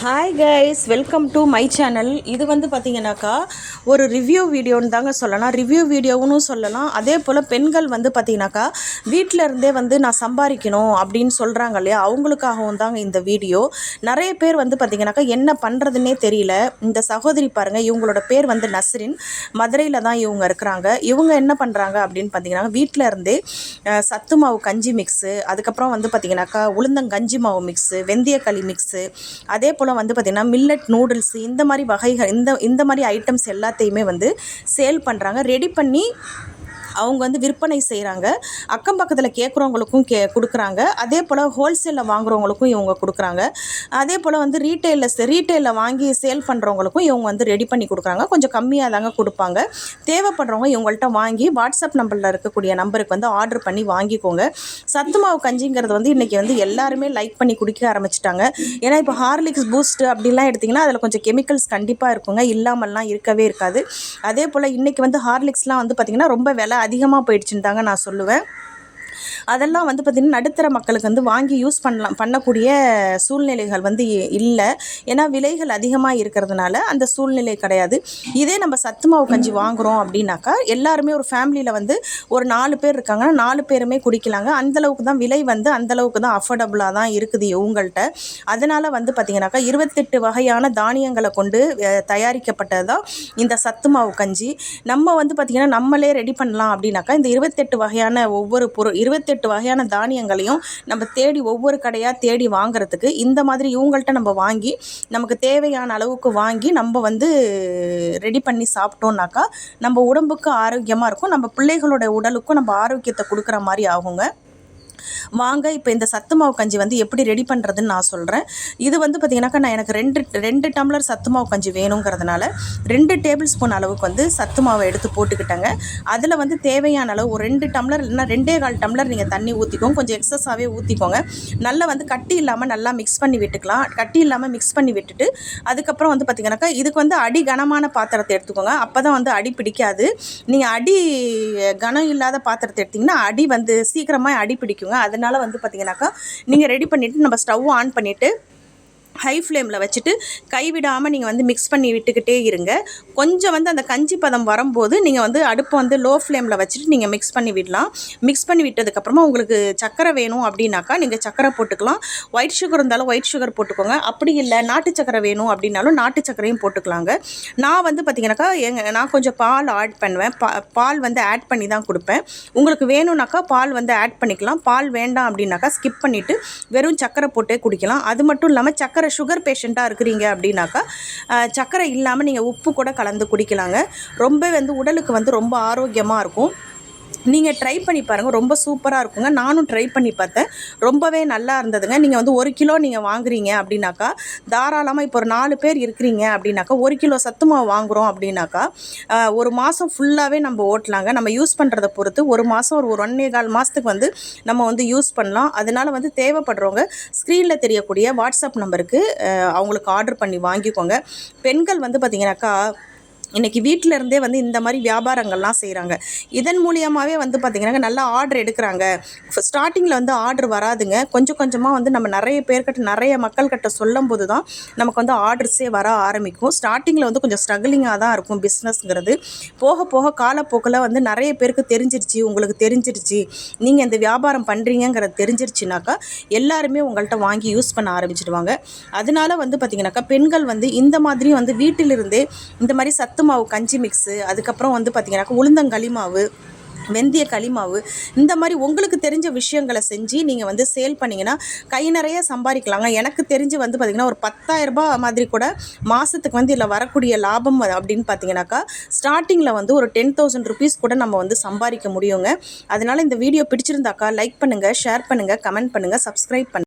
Hi guys welcome to my channel இது வந்து பார்த்தீங்கன்னாக்கா ஒரு ரிவ்யூ வீடியோன்னு தாங்க சொல்லலாம். ரிவ்யூ வீடியோன்னு சொல்லலாம். அதே போல் பெண்கள் வந்து பார்த்தீங்கன்னாக்கா வீட்டில் இருந்தே வந்து நான் சம்பாதிக்கணும் அப்படின்னு சொல்கிறாங்க இல்லையா? அவங்களுக்காகவும் தாங்க இந்த வீடியோ. நிறைய பேர் வந்து பார்த்தீங்கன்னாக்கா என்ன பண்ணுறதுன்னே தெரியல. இந்த சகோதரி பாருங்கள் இவங்களோட பேர் வந்து நஸ்ரின். மதுரையில் தான் இவங்க இருக்கிறாங்க. இவங்க என்ன பண்ணுறாங்க அப்படின்னு பார்த்தீங்கன்னா வீட்டில் இருந்தே சத்து மாவு கஞ்சி மிக்ஸு அதுக்கப்புறம் வந்து பார்த்தீங்கன்னாக்கா உளுந்தங்கஞ்சி மாவு மிக்ஸு வெந்தயக்களி மிக்ஸு அதே போல் வந்து பார்த்திங்கன்னா மில்லட் நூடுல்ஸ் இந்த மாதிரி வகைகள் இந்த இந்த மாதிரி ஐட்டம்ஸ் எல்லாத்தையுமே வந்து சேல் பண்ணுறாங்க ரெடி பண்ணி அவங்க வந்து விற்பனை செய்கிறாங்க அக்கம் பக்கத்தில் கேட்குறவங்களுக்கும் கே கொடுக்குறாங்க. அதே போல் ஹோல்சேலில் வாங்குறவங்களுக்கும் இவங்க கொடுக்குறாங்க. அதே போல் வந்து ரீட்டைலில் ரீட்டைலில் வாங்கி சேல் பண்ணுறவங்களுக்கும் இவங்க வந்து ரெடி பண்ணி கொடுக்குறாங்க. கொஞ்சம் கம்மியாக தாங்க கொடுப்பாங்க. தேவைப்படுறவங்க இவங்கள்ட்ட வாங்கி வாட்ஸ்அப் நம்பரில் இருக்கக்கூடிய நம்பருக்கு வந்து ஆர்டர் பண்ணி வாங்கிக்கோங்க. சத்து மாவு கஞ்சிங்கிறது வந்து இன்றைக்கி வந்து எல்லாருமே லைக் பண்ணி குடிக்க ஆரம்பிச்சிட்டாங்க. ஏன்னா இப்போ ஹார்லிக்ஸ் பூஸ்ட் அப்படிலாம் எடுத்திங்கன்னா அதில் கொஞ்சம் கெமிக்கல்ஸ் கண்டிப்பாக இருக்குங்க. இல்லாமல்லாம் இருக்கவே இருக்காது. அதே போல் இன்றைக்கி வந்து ஹார்லிக்ஸ்லாம் வந்து பார்த்திங்கன்னா ரொம்ப விலை அதிகமாக போயிடுச்சுன்னு தாங்க நான் சொல்லுவேன். அதெல்லாம் வந்து பார்த்திங்கன்னா நடுத்தர மக்களுக்கு வந்து வாங்கி யூஸ் பண்ணலாம் பண்ணக்கூடிய சூழ்நிலைகள் வந்து இல்லை. ஏன்னா விலைகள் அதிகமாக இருக்கிறதுனால அந்த சூழ்நிலை கிடையாது. இதே நம்ம சத்து மாவு கஞ்சி வாங்குகிறோம் அப்படின்னாக்கா எல்லாருமே ஒரு ஃபேமிலியில் வந்து ஒரு நாலு பேர் இருக்காங்கன்னா நாலு பேருமே குடிக்கலாங்க. அந்தளவுக்கு தான் விலை வந்து அந்தளவுக்கு தான் அஃபோர்டபுளாக தான் இருக்குது இவங்கள்ட்ட. அதனால் வந்து பார்த்திங்கனாக்கா இருபத்தெட்டு வகையான தானியங்களை கொண்டு அஹ், தயாரிக்கப்பட்டது தான் இந்த சத்து மாவு கஞ்சி. நம்ம வந்து பார்த்திங்கன்னா நம்மளே ரெடி பண்ணலாம் அப்படின்னாக்கா இந்த இருபத்தெட்டு வகையான ஒவ்வொரு பொருள் இருபத்தி இருபத்தெட்டு வகையான தானியங்களையும் நம்ம தேடி ஒவ்வொரு கடையாக தேடி வாங்குறதுக்கு இந்த மாதிரி இவங்கள்ட்ட நம்ம வாங்கி நமக்கு தேவையான அளவுக்கு வாங்கி நம்ம வந்து ரெடி பண்ணி சாப்பிட்டோம்னாக்கா நம்ம உடம்புக்கு ஆரோக்கியமாக இருக்கும். நம்ம பிள்ளைகளோட உடலுக்கும் நம்ம ஆரோக்கியத்தை கொடுக்குற மாதிரி ஆகுங்க. வாங்க இப்போ இந்த சத்து மாவு கஞ்சி வந்து எப்படி ரெடி பண்ணுறதுன்னு நான் சொல்கிறேன் இது வந்து பார்த்திங்கனாக்கா நான் எனக்கு ரெண்டு ரெண்டு டம்ளர் சத்து மாவு கஞ்சி வேணுங்கிறதுனால ரெண்டு டேபிள் ஸ்பூன் அளவுக்கு வந்து சத்து மாவை எடுத்து போட்டுக்கிட்டேங்க. அதில் வந்து தேவையான அளவு ஒரு ரெண்டு டம்ளர் இல்லைன்னா ரெண்டே கால் டம்ளர் நீங்கள் தண்ணி ஊற்றிக்கோங்க கொஞ்சம் எக்ஸஸாகவே ஊற்றிக்கோங்க நல்லா வந்து கட்டி இல்லாமல் நல்லா மிக்ஸ் பண்ணி விட்டுக்கலாம். கட்டி இல்லாமல் மிக்ஸ் பண்ணி விட்டுட்டு அதுக்கப்புறம் வந்து பார்த்திங்கனாக்கா இதுக்கு வந்து அடி கனமான பாத்திரத்தை எடுத்துக்கோங்க. அப்போ தான் வந்து அடி பிடிக்காது. நீங்கள் அடி கனம் இல்லாத பாத்திரத்தை எடுத்திங்கன்னா அடி வந்து சீக்கிரமாக அடி பிடிக்குங்க அதனால் வந்து பார்த்திங்கனாக்கா நீங்கள் ரெடி பண்ணிவிட்டு நம்ம ஸ்டவ் ஆன் பண்ணிவிட்டு ஹை ஃப்ளேமில் வச்சுட்டு கைவிடாமல் நீங்கள் வந்து மிக்ஸ் பண்ணி விட்டுக்கிட்டே இருங்க. கொஞ்சம் வந்து அந்த கஞ்சி பதம் வரும்போது நீங்கள் வந்து அடுப்பை வந்து லோ ஃப்ளேமில் வச்சுட்டு நீங்கள் மிக்ஸ் பண்ணி விடலாம். மிக்ஸ் பண்ணி விட்டதுக்கப்புறமா உங்களுக்கு சக்கரை வேணும் அப்படின்னாக்கா நீங்கள் சக்கரை போட்டுக்கலாம். ஒயிட் சுகர் இருந்தாலும் ஒயிட் சுகர் போட்டுக்கோங்க. அப்படி இல்லை நாட்டு சக்கரை வேணும் அப்படின்னாலும் நாட்டு சக்கரையும் போட்டுக்கலாங்க. நான் வந்து பார்த்திங்கனாக்கா எங்கள் நான் கொஞ்சம் பால் ஆட் பண்ணுவேன். பா பால் வந்து ஆட் பண்ணி தான் கொடுப்பேன். உங்களுக்கு வேணும்னாக்கா பால் வந்து ஆட் பண்ணிக்கலாம். பால் வேண்டாம் அப்படின்னாக்கா ஸ்கிப் பண்ணிவிட்டு வெறும் சக்கரை போட்டே குடிக்கலாம். அது மட்டும் இல்லாமல் சக்கரை சுகர் பேஷண்ட்டாக இருக்கிறீங்க அப்படின்னாக்கா சக்கரை இல்லாமல் நீங்கள் உப்பு கூட கலந்து குடிக்கலாங்க. ரொம்ப வந்து உடலுக்கு வந்து ரொம்ப ஆரோக்கியமாக இருக்கும். நீங்கள் ட்ரை பண்ணி பாருங்கள் ரொம்ப சூப்பராக இருக்குங்க. நானும் ட்ரை பண்ணி பார்த்தேன். ரொம்பவே நல்லா இருந்ததுங்க. நீங்கள் வந்து ஒரு கிலோ நீங்கள் வாங்குறீங்க அப்படின்னாக்கா தாராளமாக இப்போ ஒரு நாலு பேர் இருக்கிறீங்க அப்படின்னாக்கா ஒரு கிலோ சத்து மாவு வாங்குகிறோம் அப்படின்னாக்கா ஒரு மாதம் ஃபுல்லாகவே நம்ம ஓட்டலாங்க. நம்ம யூஸ் பண்ணுறதை பொறுத்து ஒரு மாதம் ஒரு ஒரு ஒன்னே கால் மாதத்துக்கு வந்து நம்ம வந்து யூஸ் பண்ணலாம். அதனால் வந்து தேவைப்படுறவங்க ஸ்க்ரீனில் தெரியக்கூடிய வாட்ஸ்அப் நம்பருக்கு அவங்களுக்கு ஆர்டர் பண்ணி வாங்கிக்கோங்க. பெண்கள் வந்து பார்த்திங்கனாக்கா இன்றைக்கி வீட்டில் இருந்தே வந்து இந்த மாதிரி வியாபாரங்கள்லாம் செய்கிறாங்க இதன் மூலியமாகவே வந்து பார்த்திங்கன்னா நல்லா ஆர்டர் எடுக்கிறாங்க. ஸ்டார்டிங்கில் வந்து ஆர்டர் வராதுங்க. கொஞ்சம் கொஞ்சமாக வந்து நம்ம நிறைய பேர்கிட்ட நிறைய மக்கள்கிட்ட சொல்லும் போது தான் நமக்கு வந்து ஆர்டர்ஸே வர ஆரம்பிக்கும். ஸ்டார்டிங்கில் வந்து கொஞ்சம் ஸ்ட்ரகிளிங்காக தான் இருக்கும் பிஸ்னஸ்ங்கிறது போக போக காலப்போக்கில் வந்து நிறைய பேருக்கு தெரிஞ்சிருச்சு உங்களுக்கு தெரிஞ்சிருச்சு. நீங்கள் இந்த வியாபாரம் பண்ணுறீங்கிறது தெரிஞ்சிருச்சுனாக்கா எல்லாருமே உங்கள்கிட்ட வாங்கி யூஸ் பண்ண ஆரம்பிச்சிடுவாங்க. அதனால வந்து பார்த்திங்கனாக்கா பெண்கள் வந்து இந்த மாதிரி வந்து வீட்டிலிருந்தே இந்த மாதிரி சத் சத்து மாவு கஞ்சி மிக்ஸு அதுக்கப்புறம் வந்து பார்த்திங்கனாக்கா உளுந்தங்களி மாவு வெந்தய களிமாவு இந்த மாதிரி உங்களுக்கு தெரிஞ்ச விஷயங்களை செஞ்சு நீங்கள் வந்து சேல் பண்ணிங்கன்னா கை நிறைய சம்பாதிக்கலாங்க. எனக்கு தெரிஞ்சு வந்து பார்த்திங்கன்னா ஒரு 10000 ரூபாய் மாதிரி கூட மாதத்துக்கு வந்து இதில் வரக்கூடிய லாபம் அப்படின்னு பார்த்தீங்கன்னாக்கா ஸ்டார்டிங்கில் வந்து ஒரு டென் தௌசண்ட் ருபீஸ் கூட நம்ம வந்து சம்பாதிக்க முடியுங்க. அதனால் இந்த வீடியோ பிடிச்சிருந்தாக்கா லைக் பண்ணுங்கள் ஷேர் பண்ணுங்கள் கமெண்ட் பண்ணுங்கள் சப்ஸ்கிரைப் பண்ணுங்கள்